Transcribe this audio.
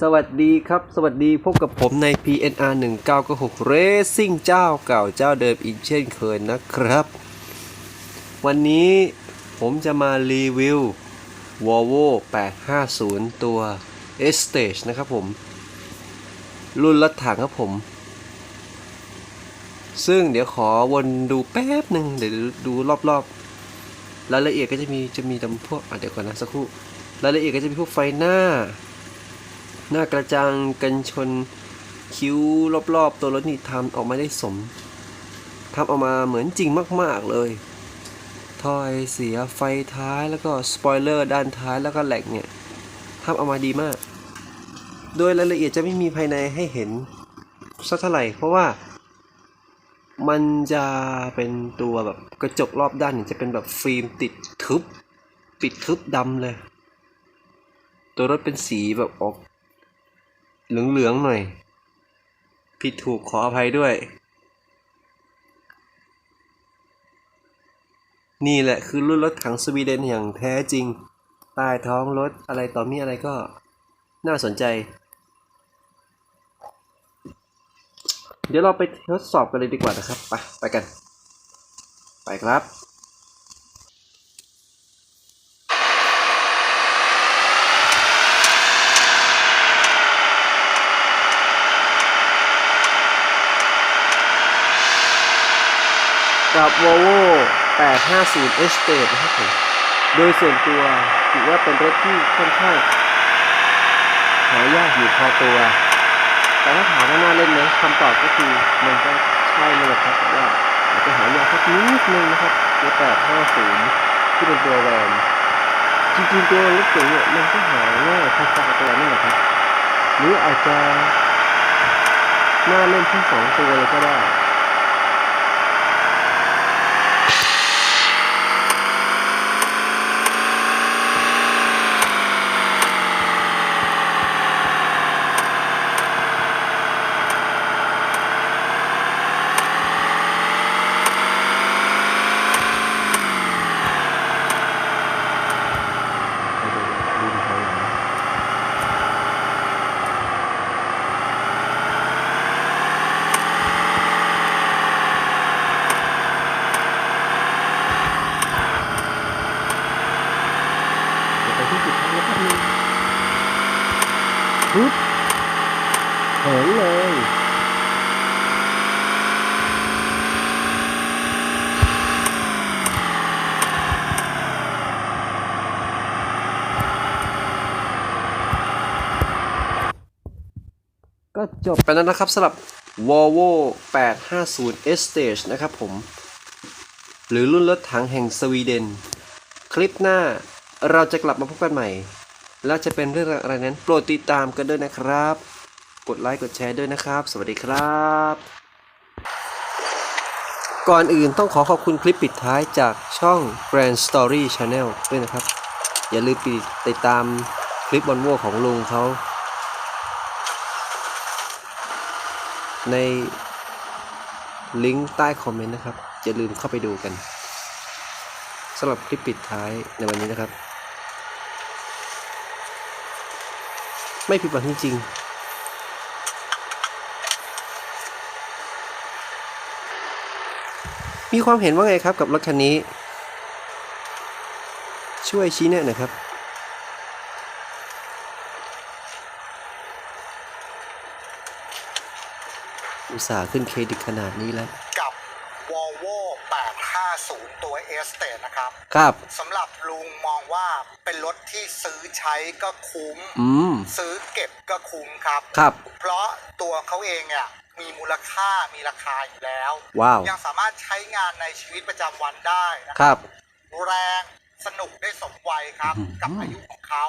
สวัสดีครับ สวัสดีพบกับผมใน PNR 1996 Racing เจ้าเก่าเจ้าเดิมอีกเช่นเคยนะครับ วันนี้ผมจะมารีวิว Volvo 850 ตัว S-Stage นะครับผม รุ่นรถถังครับผม ซึ่งเดี๋ยวขอวนดูแป๊บหนึ่งเดี๋ยวดูรอบๆ รายละเอียดก็จะมีจะมีตำพวกอะเดี๋ยวก่อนนะสักครู่ รายละเอียดก็จะมีพวกไฟหน้า หน้ากระจังกันชนคิ้วรอบๆ ตัวรถนี่ทำออกมาได้สมทำออกมาเหมือนจริงมาก ๆ เลยถอยเสียไฟท้ายแล้วก็สปอยเลอร์ด้านท้ายแล้วก็แหลกเนี่ยทำออกมาดีมาก โดยรายละเอียดจะไม่มีภายในให้เห็นสักเท่าไหร่เพราะว่ามันจะเป็นตัวแบบกระจกรอบด้านเนี่ยจะเป็นแบบฟิล์มติดทึบติดทึบดำเลย ตัวรถเป็นสีแบบออก เหลืองๆหน่อย ผิดถูกขออภัยด้วย นี่แหละคือรุ่นรถถังสวีเดนอย่างแท้จริง ใต้ท้องรถอะไรต่อมีอะไรก็น่าสนใจ เดี๋ยวเราไปทดสอบกันเลยดีกว่านะครับ ไป ไปกัน ไปครับ กับ Volvo 850 Estate นะครับผมโดยส่วนตัวถือว่าเป็นรถที่ค่อนข้างหายากอยู่พอตัว แต่ถ้าถามว่าน่าเล่นไหมคำตอบก็คือมันก็ใช่เลยครับแต่ว่าอาจจะหายากสักนิดนึงนะครับตัว850 ที่เป็นตัวแวนจริงๆตัวรถเก๋งเนี่ยมันก็หาง่ายพอๆกับตัวนั่นแหละครับ หรืออาจจะน่าเล่นทั้งสองตัวเลยก็ได้ ไปดูดูดูไปหลังเดี๋ยวไปที่จุดพักรถแป๊บนึง ปึ๊บเหินเลยก็จบไปแล้วนะครับสำหรับ Volvo 850 S-Stage นะครับผม หรือรุ่นรถถังแห่งสวีเดน คลิปหน้าเราจะกลับมาพบกันใหม่ แล้วจะเป็นเรื่องอะไรนั้น โปรดติดตามกันด้วยนะครับ กดไลค์กดแชร์ด้วยนะครับ สวัสดีครับ ก่อนอื่นต้องขอขอบคุณคลิปปิดท้ายจากช่อง Grand Story Channel ด้วยนะครับ อย่าลืมไปติดตามคลิปบอลโวของลุงเขาในลิงก์ใต้คอมเมนต์นะครับอย่าลืมเข้าไปดูกันสำหรับคลิปปิดท้ายในวันนี้นะครับ ไม่ผิดหวังจริงๆ มีความเห็นว่าไงครับกับรถคันนี้ ช่วยชี้แนะหน่อยครับอุตส่าห์ขึ้นเครดิตขนาดนี้แล้ว 850 ตัว S t a t e นะครับครับสำหรับลุงมองว่าเป็นรถที่ซื้อใช้ก็คุ้ม อืม ซื้อเก็บก็คุ้มครับ ครับ เพราะตัวเขาเองเนี่ยมีมูลค่ามีราคาอยู่แล้ว ว้าว ยังสามารถใช้งานในชีวิตประจำวันได้นะครับ แรงสนุกได้สมวัยครับอืมกับอายุของเขา